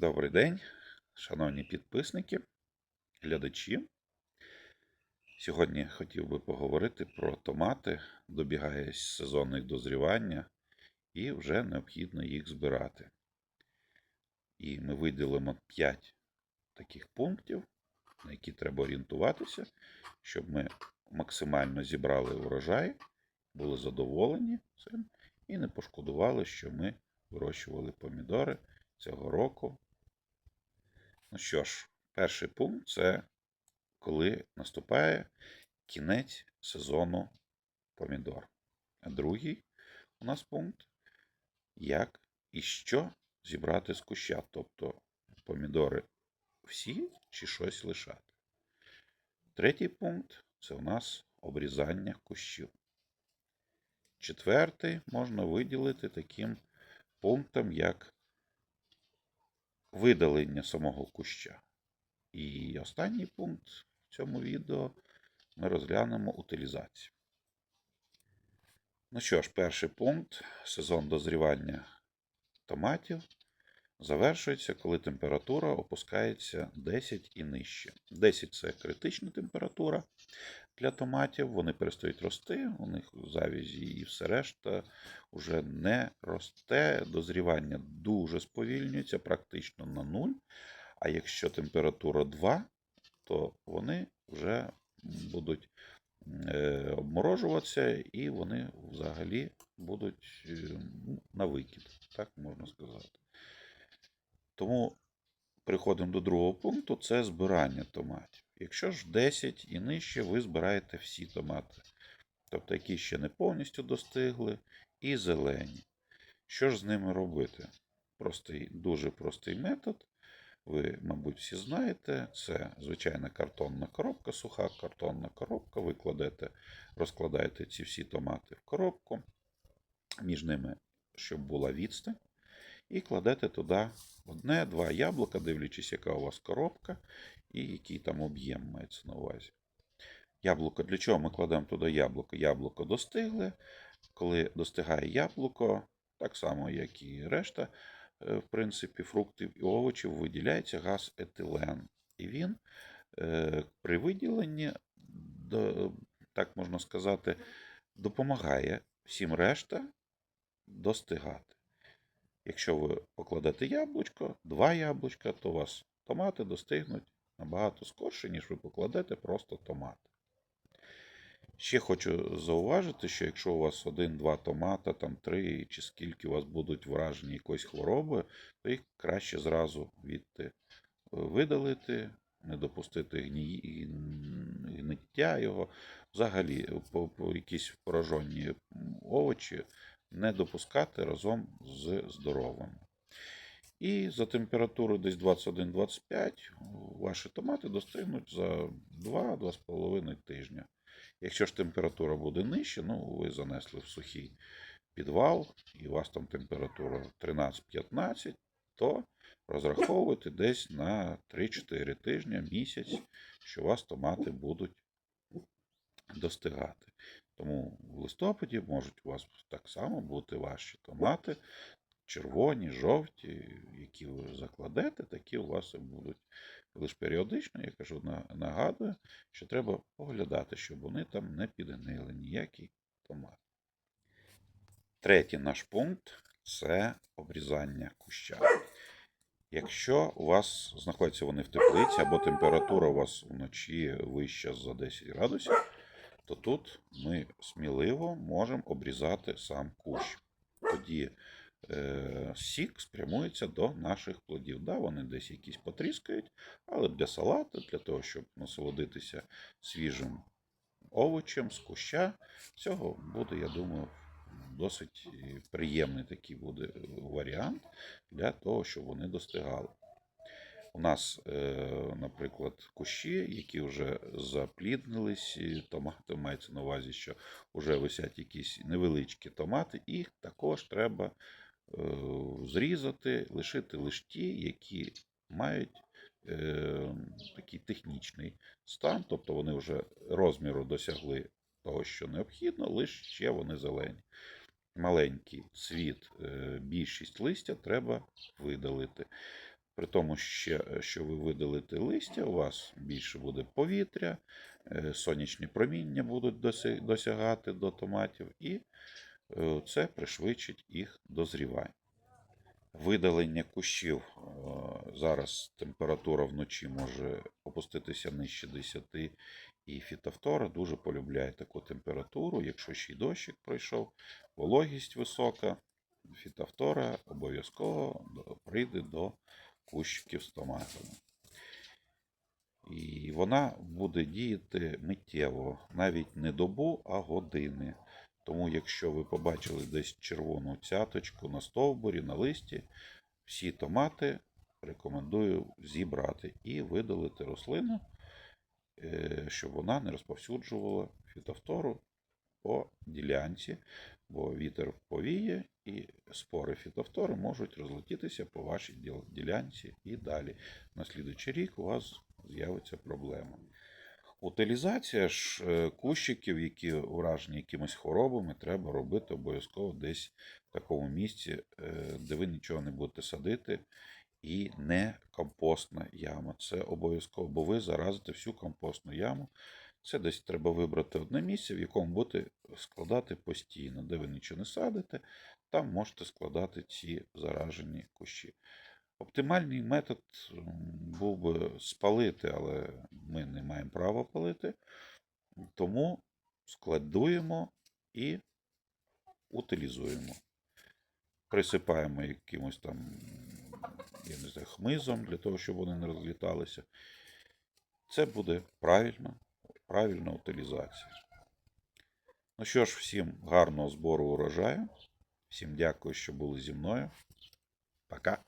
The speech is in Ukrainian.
Добрий день, шановні підписники, глядачі. Сьогодні хотів би поговорити про томати. Добігає сезон їх дозрівання і вже необхідно їх збирати. І ми виділимо 5 таких пунктів, на які треба орієнтуватися, щоб ми максимально зібрали урожай, були задоволені цим і не пошкодували, що ми вирощували помідори цього року. Ну що ж, перший пункт це коли наступає кінець сезону помідор. А другий у нас пункт як і що зібрати з куща, тобто помідори всі чи щось лишати. Третій пункт це у нас обрізання кущів. Четвертий можна виділити таким пунктом, як видалення самого куща. І останній пункт в цьому відео ми розглянемо утилізацію. Ну що ж, перший пункт сезон дозрівання томатів завершується, коли температура опускається 10 і нижче. 10 це критична температура для томатів, вони перестають рости, у них завязі і все решта вже не росте. Дозрівання дуже сповільнюється, практично на нуль. А якщо температура 2, то вони вже будуть е, обморожуватися і вони взагалі будуть е, на викид, так можна сказати. Тому переходимо до другого пункту це збирання томатів. Якщо ж 10 і нижче, ви збираєте всі томати, тобто які ще не повністю достигли, і зелені. Що ж з ними робити? Простий, дуже простий метод. Ви, мабуть, всі знаєте, це звичайна картонна коробка, суха картонна коробка. Ви кладете, розкладаєте ці всі томати в коробку, між ними, щоб була відстань, і кладете туди одне-два яблука, дивлячись, яка у вас коробка і який там об'єм мається на увазі. Яблуко для чого ми кладемо туди яблуко? Яблуко достигле. Коли достигає яблуко, так само, як і решта, е, в принципі, фруктів і овочів, виділяється газ етилен. І він е, при виділенні, так можна сказати, допомагає всім решта достигати. Якщо ви покладете яблучко, два яблучка, то у вас томати достигнуть набагато скорше, ніж ви покладете просто томати. Ще хочу зауважити, що якщо у вас один-два томата, там три чи скільки у вас будуть вражені якоюсь хворобою, то їх краще зразу відти е, видалити, не допустити гні... гниття його. Взагалі, по якісь поражені овочі не допускати разом з здоровими. І за температурою десь 21-25 ваші томати достигнуть за 2-2,5 тижня. Якщо ж температура буде нижче, ну ви занесли в сухий підвал, і у вас там температура 13-15, то розраховуйте десь на 3-4 тижні, місяць, що у вас томати будуть достигати. Тому в листопаді можуть у вас так само бути ваші томати, червоні, жовті, які ви закладете, такі у вас і будуть. Лише періодично, я кажу, нагадую, що треба поглядати, щоб вони там не підгнили ніякий томат. Третій наш пункт це обрізання куща. Якщо у вас знаходяться вони в теплиці або температура у вас вночі вища за 10 градусів, то тут ми сміливо можемо обрізати сам кущ. Тоді е, сік спрямується до наших плодів. Да, вони десь якісь потріскають, але для салату, для того, щоб насолодитися свіжим овочем з куща, цього буде, я думаю, досить е, приємний такий буде варіант для того, щоб вони достигали. У нас, е, наприклад, кущі, які вже запліднились, томати мається на увазі, що вже висять якісь невеличкі томати, їх також треба е, зрізати, лишити лише ті, які мають е, такий технічний стан, тобто вони вже розміру досягли того, що необхідно, лише ще вони зелені. Маленький цвіт, більшість листя треба видалити. При тому, що ви видалите листя, у вас більше буде повітря, е, сонячні проміння будуть досягати до томатів, і е, це пришвидшить їх дозрівання. Видалення кущів. е, Зараз температура вночі може опуститися нижче 10, і фітофтора дуже полюбляє таку температуру. Якщо ще й дощик пройшов, вологість висока, фітофтора обов'язково прийде до кущиків з томатами. І вона буде діяти миттєво, навіть не добу, а години. Тому, якщо ви побачили десь червону цяточку на стовбурі, на листі, всі томати рекомендую зібрати і видалити рослину, е, щоб вона не розповсюджувала фітофтору по ділянці, бо вітер повіє і спори фітофтори можуть розлетітися по вашій ділянці і далі. На слідуючий рік у вас з'явиться проблема. Утилізація ж е, кущиків, які уражені якимись хворобами, треба робити обов'язково десь в такому місці, е, де ви нічого не будете садити, і не компостна яма. Це обов'язково, бо ви заразите всю компостну яму. Це десь треба вибрати одне місце, в якому будете складати постійно, де ви нічого не садите, там можете складати ці заражені кущі. Оптимальний метод був би спалити, але ми не маємо права палити. Тому складуємо і утилізуємо. Присипаємо якимось там, я не знаю, хмизом для того, щоб вони не розліталися. Це буде правильно, правильна утилізація. Ну що ж, всім гарного збору урожаю. Всім дякую, що були зі мною. Пока.